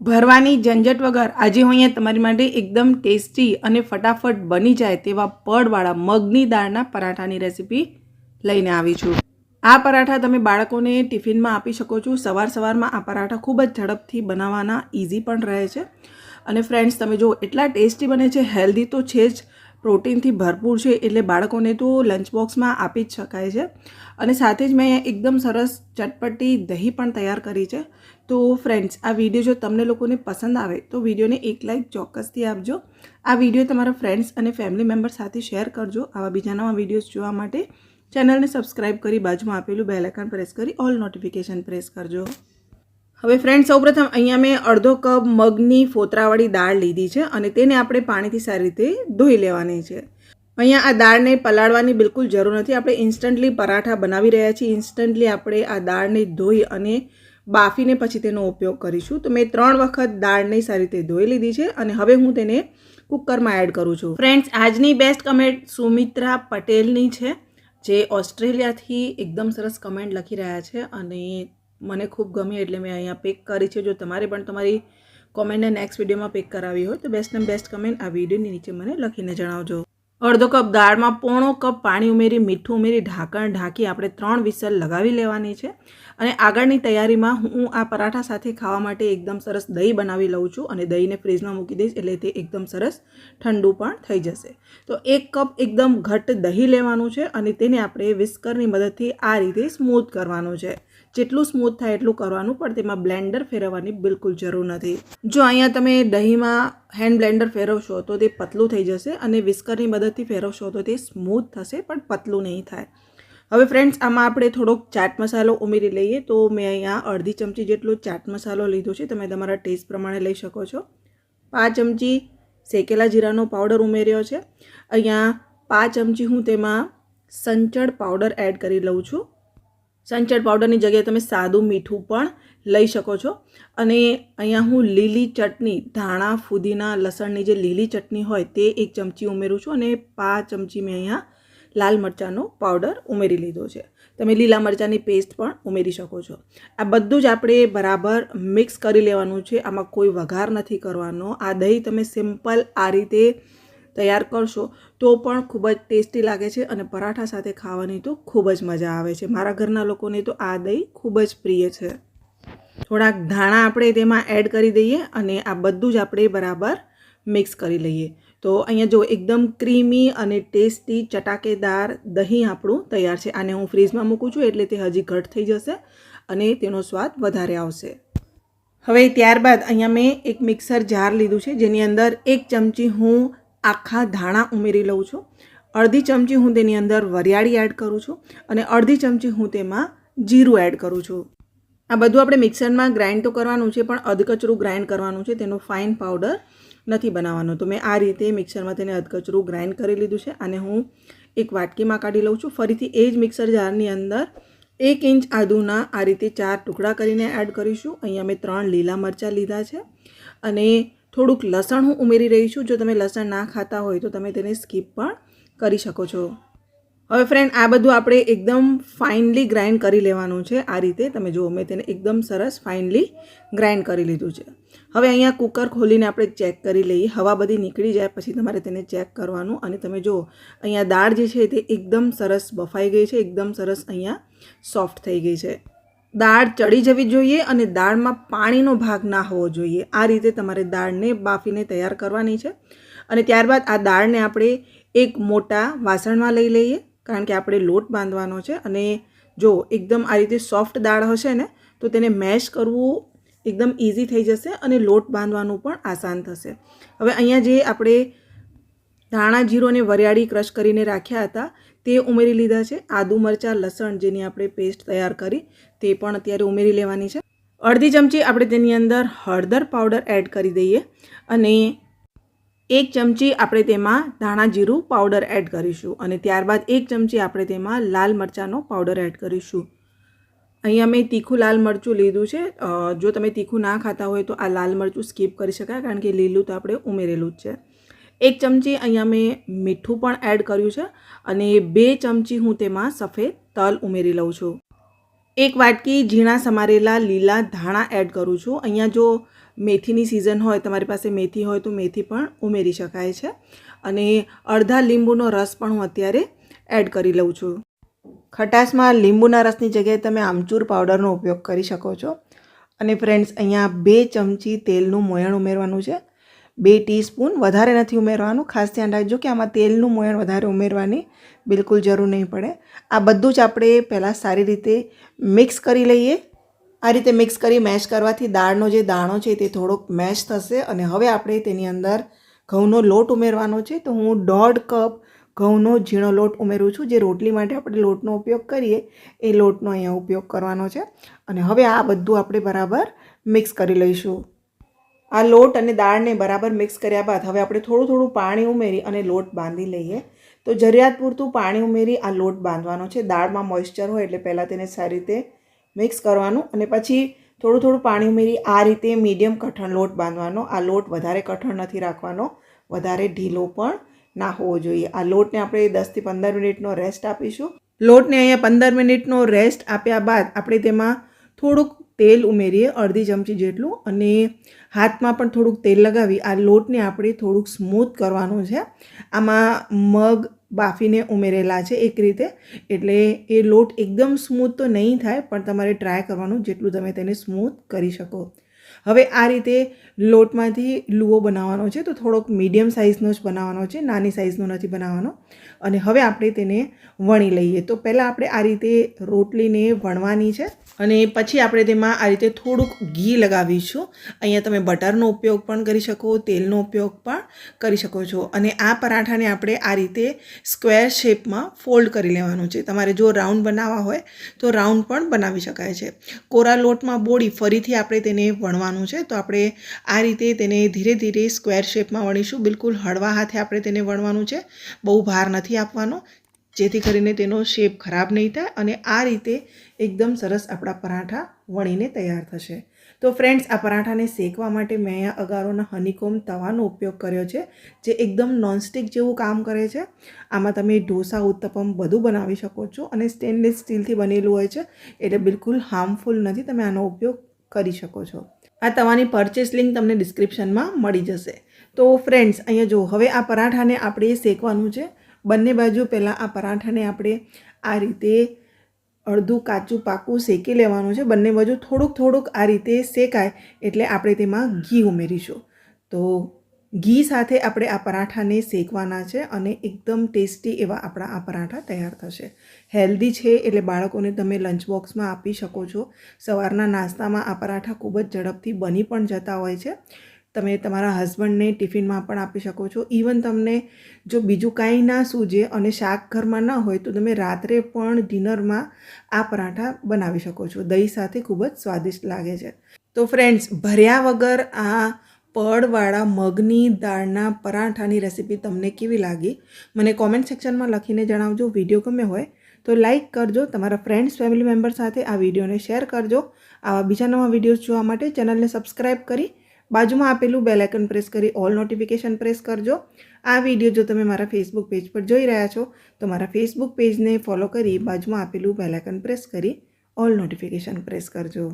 ભરવાની ઝંઝટ વગર આજે હું અહીંયા તમારી માટે એકદમ ટેસ્ટી અને ફટાફટ બની જાય તેવા પડવાળા મગની દાળના પરાઠાની રેસીપી લઈને આવી છું. આ પરાઠા તમે બાળકોને ટિફિનમાં આપી શકો છો. સવાર સવારમાં આ પરાઠા ખૂબ જ ઝડપથી બનાવવાના ઇઝી પણ રહે છે. અને ફ્રેન્ડ્સ, તમે જો એટલા ટેસ્ટી બને છે, હેલ્ધી તો છે જ. પ્રોટીનથી ભરપૂર છે એટલે બાળકોને તો લંચ બોક્સમાં આપી જ શકાય છે. અને સાથે જ મેં એકદમ સરસ ચટપટી દહીં પણ તૈયાર કરી છે. તો ફ્રેન્ડ્સ આ વીડિયો જો તમને લોકોને પસંદ આવે તો વિડીયોને એક લાઇક ચોક્કસથી આપજો. આ વીડિયો તમારા ફ્રેન્ડ્સ અને ફેમિલી મેમ્બર સાથે શેર કરજો. આવા બીજા નવા વિડીયોઝ જોવા માટે ચેનલને સબસ્ક્રાઇબ કરી બાજુમાં આપેલું બેલ આઇકન પ્રેસ કરી ઓલ નોટિફિકેશન પ્રેસ કરજો. હવે ફ્રેન્ડ સૌપ્રથમ અહીંયા મેં અડધો કપ મગની ફોતરાવાળી દાળ લીધી છે અને તેને આપણે પાણીથી સારી રીતે ધોઈ લેવાની છે. અહીંયા આ દાળને પલાળવાની બિલકુલ જરૂર નથી. આપણે ઇન્સ્ટન્ટલી પરાઠા બનાવી રહ્યા છીએ. ઇન્સ્ટન્ટલી આપણે આ દાળને ધોઈ અને બાફીને પછી તેનો ઉપયોગ કરીશું. તો મેં ત્રણ વખત દાળને સારી રીતે ધોઈ લીધી છે અને હવે હું તેને કુકરમાં એડ કરું છું. ફ્રેન્ડ્સ આજની બેસ્ટ કમેન્ટ સુમિત્રા પટેલની છે, જે ઓસ્ટ્રેલિયાથી એકદમ સરસ કમેન્ટ લખી રહ્યા છે અને મને ખૂબ ગમી એટલે મેં અહીંયા પેક કરી છે. જો તમારે પણ તમારી કોમેન્ટને નેક્સ્ટ વિડીયોમાં પેક કરાવી હોય તો બેસ્ટ ને બેસ્ટ કમેન્ટ આ વિડીયોની નીચે મને લખીને જણાવજો. અડધો કપ દાળમાં પોણો કપ પાણી ઉમેરી, મીઠું ઉમેરી, ઢાંકણ ઢાંકી આપણે ત્રણ વિસલ લગાવી લેવાની છે. અને આગળની તૈયારીમાં હું આ પરાઠા સાથે ખાવા માટે એકદમ સરસ દહીં બનાવી લઉં છું અને દહીંને ફ્રીજમાં મૂકી દઈશ એટલે તે એકદમ સરસ ઠંડુ પણ થઈ જશે. તો એક કપ એકદમ ઘટ્ટ દહીં લેવાનું છે અને તેને આપણે વિસ્કરની મદદથી આ રીતે સ્મૂથ કરવાનું છે. જેટલું સ્મૂથ થાય એટલું કરવાનું પણ તેમાં બ્લેન્ડર ફેરવવાની બિલકુલ જરૂર નથી. જો અહીંયા તમે દહીંમાં હેન્ડ બ્લેન્ડર ફેરવશો તો તે પતલું થઈ જશે અને વિસ્કરની મદદથી ફેરવશો તો તે સ્મૂથ થશે, પણ પતલું નહીં થાય. હવે ફ્રેન્ડ્સ આમાં આપણે થોડોક ચાટ મસાલો ઉમેરી લઈએ. તો મેં અહીંયા અડધી ચમચી જેટલો ચાટ મસાલો લીધો છે. તમે તમારા ટેસ્ટ પ્રમાણે લઈ શકો છો. પાંચ ચમચી શેકેલા જીરાનો પાવડર ઉમેર્યો છે. અહીંયા પાંચ ચમચી હું તેમાં સંચળ પાવડર એડ કરી લઉં છું. સંચળ પાવડરની જગ્યાએ તમે સાદું મીઠું પણ લઈ શકો છો. અને અહીંયા હું લીલી ચટણી, ધાણા, ફુદીના, લસણની જે લીલી ચટણી હોય તે એક ચમચી ઉમેરું છું અને પાંચ ચમચી મેં અહીંયા લાલ મરચાંનો પાવડર ઉમેરી લીધો છે. તમે લીલા મરચાંની પેસ્ટ પણ ઉમેરી શકો છો. આ બધું જ આપણે બરાબર મિક્સ કરી લેવાનું છે. આમાં કોઈ વઘાર નથી કરવાનો. આ દહીં તમે સિમ્પલ આ રીતે તૈયાર કરશો, તો પણ ખૂબ જ ટેસ્ટી લાગે છે અને પરાઠા સાથે ખાવાની તો ખૂબ જ મજા આવે છે. મારા ઘરના લોકોને તો આ દહીં ખૂબ જ પ્રિય છે. થોડાક ધાણા આપણે તેમાં એડ કરી દઈએ અને આ બધું જ આપણે બરાબર મિક્સ કરી લઈએ. તો અહીંયા જો એકદમ ક્રીમી અને ટેસ્ટી ચટાકેદાર દહીં આપણું તૈયાર છે. આને હું ફ્રીજમાં મૂકું છું એટલે તે હજી ઘટ થઈ જશે અને તેનો સ્વાદ વધારે આવશે. હવે ત્યારબાદ અહીંયા મેં એક મિક્સર જાર લીધું છે, જેની અંદર એક ચમચી હું આખા ધાણા ઉમેરી લઉં છું. અડધી ચમચી હું તેની અંદર વરિયાળી એડ કરું છું અને અડધી ચમચી હું તેમાં જીરું એડ કરું છું. આ બધું આપણે મિક્સરમાં ગ્રાઇન્ડ તો કરવાનું છે, પણ અધકચરું ગ્રાઇન્ડ કરવાનું છે. તેનો ફાઇન પાવડર નથી બનાવવાનો. તો મેં આ રીતે મિક્સરમાં તેને અધકચરું ગ્રાઇન્ડ કરી લીધું છે અને હું એક વાટકીમાં કાઢી લઉં છું. ફરીથી એ જ મિક્સર જારની અંદર એક ઇંચ આદુના આ રીતે ચાર ટુકડા કરીને એડ કરીશું. અહીંયા મેં ત્રણ લીલા મરચાં લીધા છે અને થોડુંક લસણ હું ઉમેરી રહી છું. જો તમે લસણ ના ખાતા હોય તો તમે તેને સ્કીપ પણ કરી શકો છો. હવે ફ્રેન્ડ આ બધું આપણે એકદમ ફાઇનલી ગ્રાઇન્ડ કરી લેવાનું છે. આ રીતે તમે જુઓ, મેં તેને એકદમ સરસ ફાઇનલી ગ્રાઇન્ડ કરી લીધું છે. હવે અહીંયા કુકર ખોલીને આપણે ચેક કરી લઈએ. હવા બધી નીકળી જાય, પછી તમારે તેને ચેક કરવાનું. અને તમે જુઓ, અહીંયા દાળ જે છે તે એકદમ સરસ બફાઈ ગઈ છે. એકદમ સરસ અહીંયા સોફ્ટ થઈ ગઈ છે. દાળ ચડી જવી જોઈએ અને દાળમાં પાણીનો ભાગ ના હોવો જોઈએ. આ રીતે તમારે દાળને બાફીને તૈયાર કરવાની છે. અને ત્યારબાદ આ દાળને આપણે એક મોટા વાસણમાં લઈ લઈએ, કારણ કે આપણે લોટ બાંધવાનો છે. અને જો એકદમ આ રીતે સોફ્ટ દાળ હશે ને, તો તેને મેશ કરવું એકદમ ઇઝી થઈ જશે અને લોટ બાંધવાનું પણ આસાન થશે. હવે અહીંયા જે આપણે ધાણા જીરું અને વરિયાળી ક્રશ કરીને રાખ્યા હતા તે ઉમેરી લીધા છે. આદુ મરચાં, લસણ જેની આપણે પેસ્ટ તૈયાર કરી તે પણ અત્યારે ઉમેરી લેવાની છે. અડધી ચમચી આપણે તેની અંદર હળદર પાવડર એડ કરી દઈએ અને એક ચમચી આપણે તેમાં ધાણા જીરું પાવડર એડ કરીશું અને ત્યારબાદ એક ચમચી આપણે તેમાં લાલ મરચાંનો પાવડર એડ કરીશું. અહીંયા મેં તીખું લાલ મરચું લીધું છે. જો તમે તીખું ના ખાતા હોય તો આ લાલ મરચું સ્કીપ કરી શકાય કારણ કે લીલું તો આપણે ઉમેરેલું જ છે. એક ચમચી અહીંયા મેં મીઠું પણ એડ કર્યું છે અને બે ચમચી હું તેમાં સફેદ તલ ઉમેરી લઉં છું. એક વાટકી ઝીણા સમારેલા લીલા ધાણા એડ કરું છું. અહીંયા જો મેથીની સિઝન હોય, તમારી પાસે મેથી હોય તો મેથી પણ ઉમેરી શકાય છે. અને અડધા લીંબુનો રસ પણ હું અત્યારે એડ કરી લઉં છું. ખટાશમાં લીંબુના રસની જગ્યાએ તમે આમચૂર પાવડરનો ઉપયોગ કરી શકો છો. અને ફ્રેન્ડ્સ અહીંયા બે ચમચી તેલનું મોયણ ઉમેરવાનું છે. બે ટીસ્પૂન વધારે નથી ઉમેરવાનું. ખાસ ધ્યાન રાખજો કે આમાં તેલનું મોયણ વધારે ઉમેરવાની બિલકુલ જરૂર નહીં પડે. આ બધું જ આપણે પહેલાં સારી રીતે મિક્સ કરી લઈએ. આ રીતે મિક્સ કરી મેશ કરવાથી દાળનો જે દાણો છે તે થોડોક મેશ થશે અને હવે આપણે તેની અંદર ઘઉંનો લોટ ઉમેરવાનો છે. તો હું દોઢ કપ ઘઉંનો ઝીણો લોટ ઉમેરું છું. જે રોટલી માટે આપણે લોટનો ઉપયોગ કરીએ એ લોટનો અહીંયા ઉપયોગ કરવાનો છે. અને હવે આ બધું આપણે બરાબર મિક્સ કરી લઈશું. આ લોટ અને દાળને બરાબર મિક્સ કર્યા બાદ હવે આપણે થોડું થોડું પાણી ઉમેરી અને લોટ બાંધી લઈએ. તો જરૂરિયાત પૂરતું પાણી ઉમેરી આ લોટ બાંધવાનો છે. દાળમાં મોઇશ્ચર હોય એટલે પહેલાં તેને સારી રીતે મિક્સ કરવાનું અને પછી થોડું થોડું પાણી ઉમેરી આ રીતે મીડિયમ કઠણ લોટ બાંધવાનો. આ લોટ વધારે કઠણ નથી રાખવાનો. વધારે ઢીલો પણ ના હોવો જોઈએ. આ લોટને આપણે દસથી પંદર મિનિટનો રેસ્ટ આપીશું. લોટને અહીંયા પંદર મિનિટનો રેસ્ટ આપ્યા બાદ આપણે તેમાં થોડુંક તેલ ઉમેરીએ અડધી ચમચી જેટલું અને હાથમાં પણ થોડુંક તેલ લગાવી. આ લોટને આપણે થોડુંક સ્મૂથ કરવાનું છે. આમાં મગ બાફીને ઉમેરેલા છે એક રીતે. એટલે એ લોટ એકદમ સ્મૂથ તો નહીં થાય, પણ તમારે ટ્રાય કરવાનું જેટલું તમે તેને સ્મૂથ કરી શકો. હવે આ રીતે લોટમાંથી લુઓ બનાવવાનો છે. તો થોડોક મીડિયમ સાઇઝનો જ બનાવવાનો છે. નાની સાઇઝનો નથી બનાવવાનો. અને હવે આપણે તેને વણી લઈએ. તો પહેલાં આપણે આ રીતે રોટલીને વણવાની છે. અને પછી આપણે તેમાં આ રીતે થોડુંક ઘી લગાવીશું. અહીંયા તમે બટરનો ઉપયોગ પણ કરી શકો, તેલનો ઉપયોગ પણ કરી શકો છો. અને આ પરાઠાને આપણે આ રીતે સ્ક્વેર શેપમાં ફોલ્ડ કરી લેવાનું છે. તમારે જો રાઉન્ડ બનાવવા હોય તો રાઉન્ડ પણ બનાવી શકાય છે. કોરા લોટમાં બોળી ફરીથી આપણે તેને વણવાનું છે. તો આપણે આ રીતે તેને ધીરે ધીરે સ્ક્વેર શેપમાં વણીશું. બિલકુલ હળવા હાથે આપણે તેને વણવાનું છે. બહુ ભાર નથી આપવાનો. જેથી કરીને તેનો શેપ ખરાબ નહીં થાય અને આ રીતે એકદમ સરસ આપણા પરાઠા વણીને તૈયાર થશે. તો ફ્રેન્ડ્સ આ પરાઠાને શેકવા માટે મેં અહીંયા અગારોના હનીકોમ તવાનો ઉપયોગ કર્યો છે, જે એકદમ નોનસ્ટિક જેવું કામ કરે છે. આમાં તમે ઢોસા, ઉત્તપમ બધું બનાવી શકો છો અને સ્ટેનલેસ સ્ટીલથી બનેલું હોય છે, એટલે બિલકુલ હાર્મફુલ નથી, તમે આનો ઉપયોગ કરી શકો છો. આ તવાની પરચેસ લિંક તમને ડિસ્ક્રિપ્શનમાં મળી જશે. તો ફ્રેન્ડ્સ અહીંયા જો હવે આ પરાઠાને આપણે શેકવાનું છે બંને બાજુ પહેલાં આ પરાઠાને આપણે આ રીતે અડધું કાચું પાકું શેકી લેવાનું છે. બંને બાજુ થોડુંક થોડુંક આ રીતે શેકાય એટલે આપણે તેમાં ઘી ઉમેરીશું. તો ઘી સાથે આપણે આ પરાઠાને શેકવાના છે અને એકદમ ટેસ્ટી એવા આપણા આ પરાઠા તૈયાર થશે. હેલ્ધી છે એટલે બાળકોને તમે લંચ બોક્સમાં આપી શકો છો. સવારના નાસ્તામાં આ પરાઠા ખૂબ જ ઝડપથી બની પણ જતા હોય છે. તમે તમારા હસબન્ડને ટિફિનમાં પણ આપી શકો છો. ઇવન તમને જો બીજું કાંઈ ના સૂજે અને શાક ઘરમાં ન હોય, તો તમે રાત્રે પણ ડિનરમાં આ પરાઠા બનાવી શકો છો. દહીં સાથે ખૂબ જ સ્વાદિષ્ટ લાગે છે. તો ફ્રેન્ડ્સ ભર્યા વગર આ પડવાળા મગની દાળના પરાઠાની રેસીપી તમને કેવી લાગી? મને કોમેન્ટ સેક્શનમાં લખીને જણાવજો. વીડિયો ગમે હોય, તો લાઇક કરજો. તમારા ફ્રેન્ડ્સ ફેમિલી મેમ્બર સાથે આ વિડીયોને શેર કરજો. આવા બીજા નવા વિડીયોઝ જોવા માટે ચેનલને સબસ્ક્રાઈબ કરી બાજુમાં આપેલું બેલ પ્રેસ કરી ઓલ નોટિફિકેશન પ્રેસ કરજો. આ વીડિયો જો તમે મારા ફેસબુક પેજ પર જોઈ રહ્યા છો, તો મારા ફેસબુક પેજને ફોલો કરી બાજુમાં આપેલું બેલ પ્રેસ કરી ઓલ નોટિફિકેશન પ્રેસ કરજો.